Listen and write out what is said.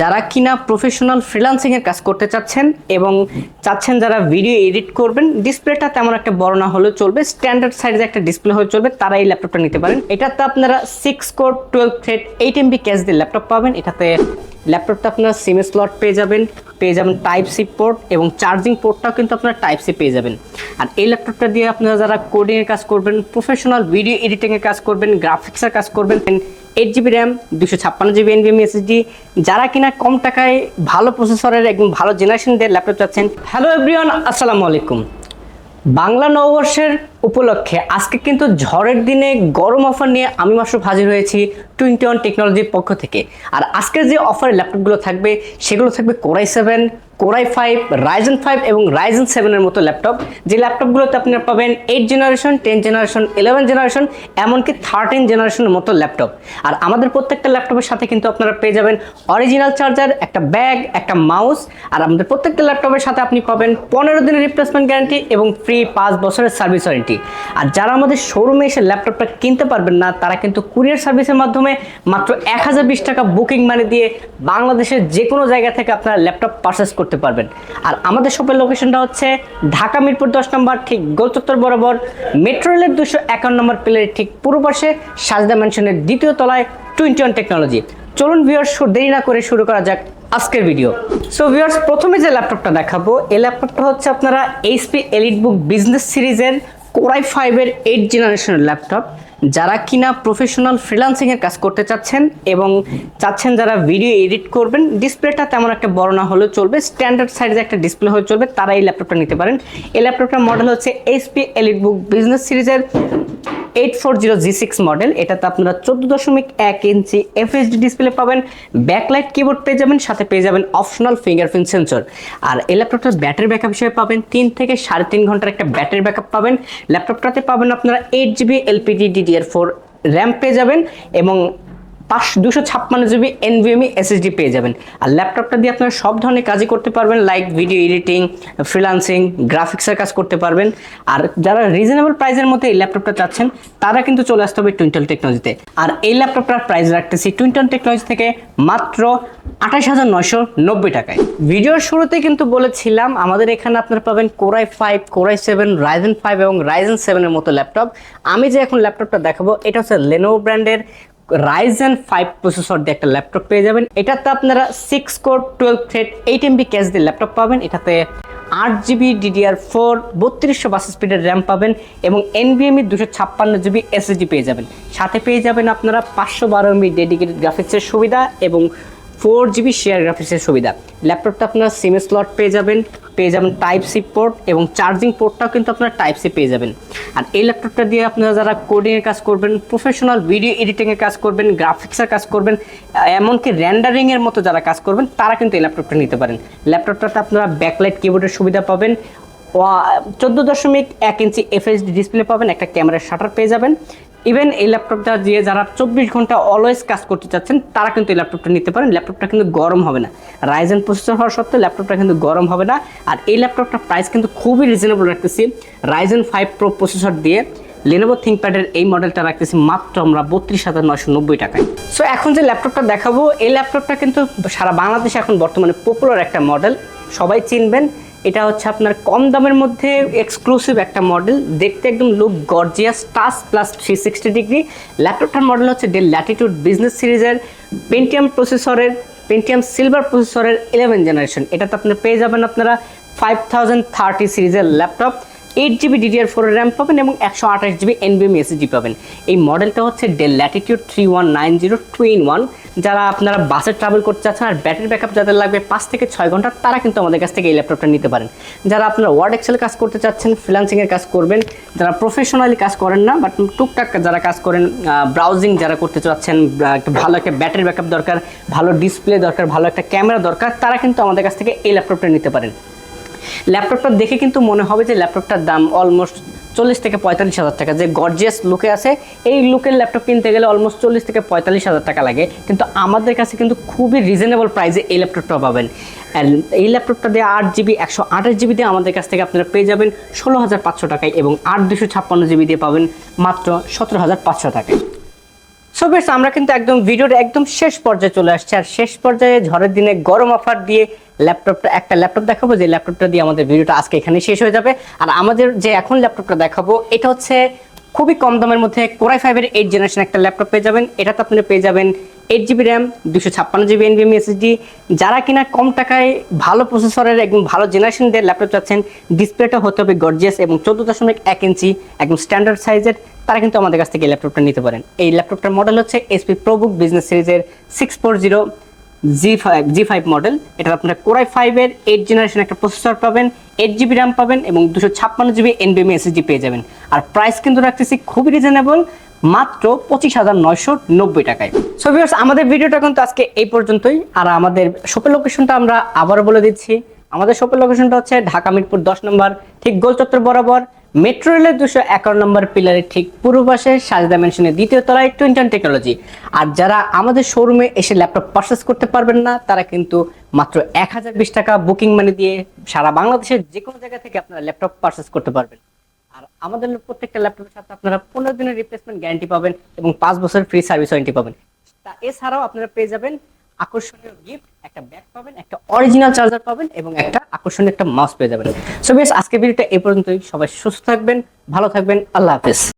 যারা কিনা professional freelancing এর কাজ করতে চাচ্ছেন এবং চাচ্ছেন যারা ভিডিও এডিট করবেন ডিসপ্লেটা তেমন একটা বড় না হলেও চলবে স্ট্যান্ডার্ড সাইজে একটা ডিসপ্লে হয়ে চলবে তারা এই ল্যাপটপটা নিতে পারেন। এটাতে আপনারা six core twelve thread eight MB cache দিয়ে ল্যাপটপ পাবেন। এটাতে ল্যাপটপটা আপনারা সিম স্লট পেয়ে যাবেন পেয়ে যাবেন টাইপ সি পোর্ট এবং চার্জিং পোর্টটাও কিন্তু আপনারা টাইপ সি পেয়ে যাবেন। আর এই ল্যাপটপটা দিয়ে আপনারা যারা কোডিংয়ের কাজ করবেন প্রফেশনাল ভিডিও এডিটিংয়ের কাজ করবেন গ্রাফিক্সের কাজ করবেন এইট জিবি র্যাম দুশো ছাপ্পান্ন জিবি এনভিএম এসএসডি যারা কিনা কম টাকায় ভালো প্রসেসরের একদম ভালো জেনারেশন দিয়ে ল্যাপটপ চাচ্ছেন হ্যালো এভরিওয়ান আসসালামু আলাইকুম। বাংলা নববর্ষের উপলক্ষে আজকে কিন্তু ঝড়ের দিনে গরম অফার নিয়ে আমি মাসুফ হাজির হয়েছি টোয়েন্টি ওয়ান টেকনোলজির পক্ষ থেকে। আর আজকের যে অফারের ল্যাপটপগুলো থাকবে, সেগুলো থাকবে core i seven core i five Ryzen five এবং রাইজেন সেভেনের মতো ল্যাপটপ যে ল্যাপটপগুলোতে আপনারা পাবেন eight generation ten generation eleven generation এমনকি থার্টিন জেনারেশনের মতো ল্যাপটপ আর আমাদের প্রত্যেকটা ল্যাপটপের সাথে কিন্তু আপনারা পেয়ে যাবেন অরিজিনাল চার্জার একটা ব্যাগ একটা মাউস আর আমাদের প্রত্যেকটা ল্যাপটপের সাথে আপনি পাবেন পনেরো দিনের রিপ্লেসমেন্ট গ্যারান্টি এবং ফ্রি পাঁচ বছরের সার্ভিস ওয়ারেন্টি আর যারা আমাদের শোরুমে এসে ল্যাপটপটা কিনতে পারবেন না, তারা কিন্তু কুরিয়ার সার্ভিসের মাধ্যমে মাত্র এক হাজার বিশ টাকা বুকিং মানি দিয়ে বাংলাদেশের যে কোনো জায়গা থেকে আপনারা ল্যাপটপ পারচেস করতে পারবেন। আর আমাদের শপের লোকেশনটা হচ্ছে ঢাকা মিরপুর দশ নম্বর, ঠিক গোলচত্বর বরাবর। মেট্রো রেলের দুশো একান্ন নম্বর পিলারের ঠিক পূর্ব পাশে সাজদা ম্যানশনের দ্বিতীয় তলায় টোয়েন্টি ওয়ান টেকনোলজি চলুন ভিউয়ার্স দেরি না করে শুরু করা যাক আজকের ভিডিও সো ভিউয়ার্স প্রথমে যে ল্যাপটপটা দেখাবো, এই ল্যাপটপটা হচ্ছে আপনারা এইচপি এলিট বুক বিজনেস সিরিজের কোরাই ফাইভের এইট জেনারেশনের ল্যাপটপ যারা কিনা প্রফেশনাল ফ্রিল্যান্সিং এর কাজ করতে চাচ্ছেন এবং চাচ্ছেন যারা ভিডিও এডিট করবেন ডিসপ্লেটা তেমন একটা বড় না হলেও চলবে। স্ট্যান্ডার্ড সাইজে একটা ডিসপ্লে হয়ে চলবে তারা এই ল্যাপটপটা নিতে পারেন। এই ল্যাপটপটার মডেল হচ্ছে এইচপি এলিট বুক বিজনেস সিরিজের eight four zero G six model এটাতে আপনারা চোদ্দ দশমিক এক ইঞ্চি এফএসডি ডিসপ্লে পাবেন ব্যাকলাইট কিবোর্ড পেয়ে যাবেন, সাথে পেয়ে যাবেন অপশনাল ফিঙ্গারপ্রিন্ট সেন্সর আর এই ল্যাপটপটার ব্যাটারি ব্যাকআপ হিসেবে পাবেন, তিন থেকে সাড়ে তিন ঘণ্টার একটা ব্যাটারি ব্যাকআপ পাবেন। ল্যাপটপটাতে পাবেন আপনারা eight GB LPD DDR four RAM পেয়ে যাবেন এবং পাঁচ দুশো ছাপ্পান্ন জিবি এনভিএমই এসএসডি পেয়ে যাবেন। আর ল্যাপটপটা দিয়ে আপনারা সব ধরনের কাজই করতে পারবেন লাইক ভিডিও এডিটিং ফ্রিলান্সিং গ্রাফিক্সের কাজ করতে পারবেন। আর যারা রিজনেবল প্রাইসের মধ্যে এই ল্যাপটপটা চাচ্ছেন, তারা কিন্তু চলে আসতে হবে টুইন্টল টেকনোলজিতে আর এই ল্যাপটপটার প্রাইস রাখতেছি টুইন্টল টেকনোলজি থেকে মাত্র আঠাশ হাজার নয়শো নব্বই টাকায়। ভিডিওর শুরুতে কিন্তু বলেছিলাম, আমাদের এখানে আপনারা পাবেন core i five core i seven Ryzen five এবং রাইজেন সেভেনের মতো ল্যাপটপ। আমি যে এখন ল্যাপটপটা দেখাবো, এটা হচ্ছে লেনোভো ব্র্যান্ডের রাইজেন ফাইভ প্রসেসর দিয়ে একটা ল্যাপটপ পেয়ে যাবেন। এটাতে আপনারা six core twelve thread eight MB cache দিয়ে ল্যাপটপ পাবেন। এটাতে আট জিবি ডিডিআর ফোর বত্রিশশো বাস স্পিডের র্যাম পাবেন এবং এনবিএমই দুশো ছাপ্পান্ন জিবি এসএসডি পেয়ে যাবেন। সাথে পেয়ে যাবেন আপনারা পাঁচশো বারো এমবি ডেডিকেটেড গ্রাফিক্সের সুবিধা এবং ফোর জিবি শেয়ার গ্রাফিক্সের সুবিধা। ল্যাপটপটা আপনার সিম স্লট পেয়ে যাবেন পেয়ে যাবেন টাইপ সি পোর্ট এবং চার্জিং পোর্টটাও কিন্তু আপনার টাইপ সি পেয়ে যাবেন। আর এই ল্যাপটপটা দিয়ে আপনারা যারা কোডিংয়ের কাজ করবেন প্রফেশনাল ভিডিও এডিটিংয়ের কাজ করবেন গ্রাফিক্সের কাজ করবেন, এমনকি র্যান্ডারিংয়ের মতো যারা কাজ করবেন, তারা কিন্তু এই ল্যাপটপটা নিতে পারেন। ল্যাপটপটাতে আপনারা ব্যাকলাইট কিবোর্ডের সুবিধা পাবেন চোদ্দ দশমিক এক ইঞ্চি এফএসডি ডিসপ্লে পাবেন, একটা ক্যামেরার শাটার পেয়ে যাবেন। ইভেন এই ল্যাপটপটা দিয়ে যারা চব্বিশ ঘণ্টা অলওয়েজ কাজ করতে চাচ্ছেন, তারা কিন্তু এই ল্যাপটপটা নিতে পারেন। ল্যাপটপটা কিন্তু গরম হবে না। রাইজেন প্রসেসর হওয়ার সত্ত্বেও ল্যাপটপটা কিন্তু গরম হবে না। আর এই ল্যাপটপটার প্রাইস কিন্তু খুবই রিজনেবল রাখতেছি। রাইজেন ফাইভ প্রো প্রসেসর দিয়ে লেনোভো থিঙ্কপ্যাডের এই মডেলটা রাখতেছি মাত্র আমরা বত্রিশ হাজার নয়শো নব্বই টাকায়। সো এখন যে ল্যাপটপটা দেখাবো, এই ল্যাপটপটা কিন্তু সারা বাংলাদেশে এখন বর্তমানে পপুলার একটা মডেল সবাই চিনবেন। এটা হচ্ছে আপনার কম দামের মধ্যে এক্সক্লুসিভ একটা মডেল দেখতে একদম look gorgeous touch plus three sixty degree ল্যাপটপটার model হচ্ছে ডেল ল্যাটিটিউড বিজনেস সিরিজের পেন্টিয়াম প্রসেসরের পেন্টিয়াম সিলভার প্রসেসরের ইলেভেন জেনারেশন এটাতে আপনি পেয়ে যাবেন আপনারা ফাইভ থাউজেন্ড থার্টি সিরিজের laptop eight GB DDR four RAM পাবেন এবং একশো আঠাশ জিবি এনবিএম এসএসডি পাবেন। এই মডেলটা হচ্ছে Dell Latitude three one nine zero two in one যারা আপনারা বাসে ট্রাভেল করতে চাচ্ছেন আর ব্যাটারি ব্যাকআপ যাদের লাগবে পাঁচ থেকে ছয় ঘণ্টা, তারা কিন্তু আমাদের কাছ থেকে এই ল্যাপটপটা নিতে পারেন। যারা আপনারা ওয়ার্ড এক্সেল কাজ করতে চাচ্ছেন ফ্রিলান্সিংয়ের কাজ করবেন, যারা প্রফেশনালি কাজ করেন না বাট টুকটাক যারা কাজ করেন ব্রাউজিং যারা করতে চাচ্ছেন একটা ভালো একটা ব্যাটারি ব্যাকআপ দরকার, ভালো ডিসপ্লে দরকার, ভালো একটা ক্যামেরা দরকার, তারা কিন্তু আমাদের কাছ থেকে এই ল্যাপটপটা নিতে পারেন। ল্যাপটপটা দেখে কিন্তু মনে হবে যে ল্যাপটপটার দাম অলমোস্ট চল্লিশ থেকে পঁয়তাল্লিশ হাজার টাকা। যে গর্জিয়াস লুকে আছে, এই লুকের ল্যাপটপ কিনতে গেলে অলমোস্ট চল্লিশ থেকে পঁয়তাল্লিশ হাজার টাকা লাগে। কিন্তু আমাদের কাছে কিন্তু খুবই রিজনেবল প্রাইসে এই ল্যাপটপটা পাবেন। এই ল্যাপটপটা দিয়ে আট জিবি একশো আঠাশ জিবি দিয়ে আমাদের কাছ থেকে আপনারা পেয়ে যাবেন ষোলো হাজার পাঁচশো টাকায় এবং আট দুশো ছাপ্পান্ন জিবি দিয়ে পাবেন মাত্র সতেরো হাজার পাঁচশো টাকায়। সো বেশ আমরা কিন্তু একদম ভিডিওর একদম শেষ পর্যায়ে চলে আসছে। আর শেষ পর্যায়ে ঝড়ের দিনে গরম অফার দিয়ে ল্যাপটপটা একটা ল্যাপটপ দেখাবো। যে ল্যাপটপটা দিয়ে আমাদের ভিডিওটা আজকে এখানে শেষ হয়ে যাবে। আর আমাদের যে এখন ল্যাপটপটা দেখাবো, এটা হচ্ছে খুবই কম দামের মধ্যে কোরাই ফাইভের এইট জেনারেশন একটা ল্যাপটপ পেয়ে যাবেন। এটাতে আপনি পেয়ে যাবেন এইট জিবি র্যাম দুশো ছাপ্পান্ন জিবি এনভিএম এসএসডি। যারা কিনা কম টাকায় ভালো প্রসেসরের একদম ভালো জেনারেশন দিয়ে ল্যাপটপ চাচ্ছেন ডিসপ্লেটা হতে হবে গর্জিয়াস এবং চোদ্দ দশমিক এক ইঞ্চি, একদম স্ট্যান্ডার্ড সাইজের তারা কিন্তু আমাদের কাছ থেকে এই ল্যাপটপটা নিতে পারেন। এই ল্যাপটপটার মডেল হচ্ছে এসপি প্রোবুক বিজনেস সিরিজের six four zero G five G five model এটা আপনারা কোরাই ফাইভের এইট জেনারেশন একটা প্রসেসর পাবেন এইট জিবি র্যাম পাবেন এবং দুশো ছাপ্পান্ন জিবি এনবিএম এসএসডি পেয়ে যাবেন। আর প্রাইস কিন্তু রাখতেছি খুবই রিজনেবল মাত্র পঁচিশ হাজার নয়শো নব্বই টাকায়। সো ভিউয়ার্স আমাদের ভিডিওটা কিন্তু আজকে এই পর্যন্তই। আর আমাদের শপের লোকেশনটা আমরা আবারও বলে দিচ্ছি। আমাদের শপের লোকেশনটা হচ্ছে ঢাকা মিরপুর দশ নম্বর, ঠিক গোল চত্বর বরাবর। মেট্রো রেলের দুশো একান্ন নম্বর পিলারের ঠিক পূর্ব পাশে, সাজদা মেনশনের দ্বিতীয় তলায় টোয়েন্টি টেকনোলজি আর যারা আমাদের শোরুমে এসে ল্যাপটপ পারচেস করতে পারবেন না, তারা কিন্তু মাত্র এক হাজার বিশ টাকা বুকিং মানি দিয়ে সারা বাংলাদেশের যে কোনো জায়গা থেকে আপনারা ল্যাপটপ পারচেস করতে পারবেন। আর আমাদের প্রত্যেকটা ল্যাপটপের সাথে আপনারা পনেরো দিনের রিপ্লেসমেন্ট গ্যারান্টি পাবেন এবং পাঁচ বছর ফ্রি সার্ভিস ওয়ারেন্টি পাবেন। তা এছাড়াও আপনারা পেয়ে যাবেন আকর্ষণীয় গিফট একটা ব্যাগ পাবেন, একটা অরিজিনাল চার্জার পাবেন এবং একটা আকর্ষণীয় একটা মাউস পেয়ে যাবেন। সো বেশ আজকে ভিডিওটা এ পর্যন্তই। সবাই সুস্থ থাকবেন, ভালো থাকবেন, আল্লাহ হাফেজ।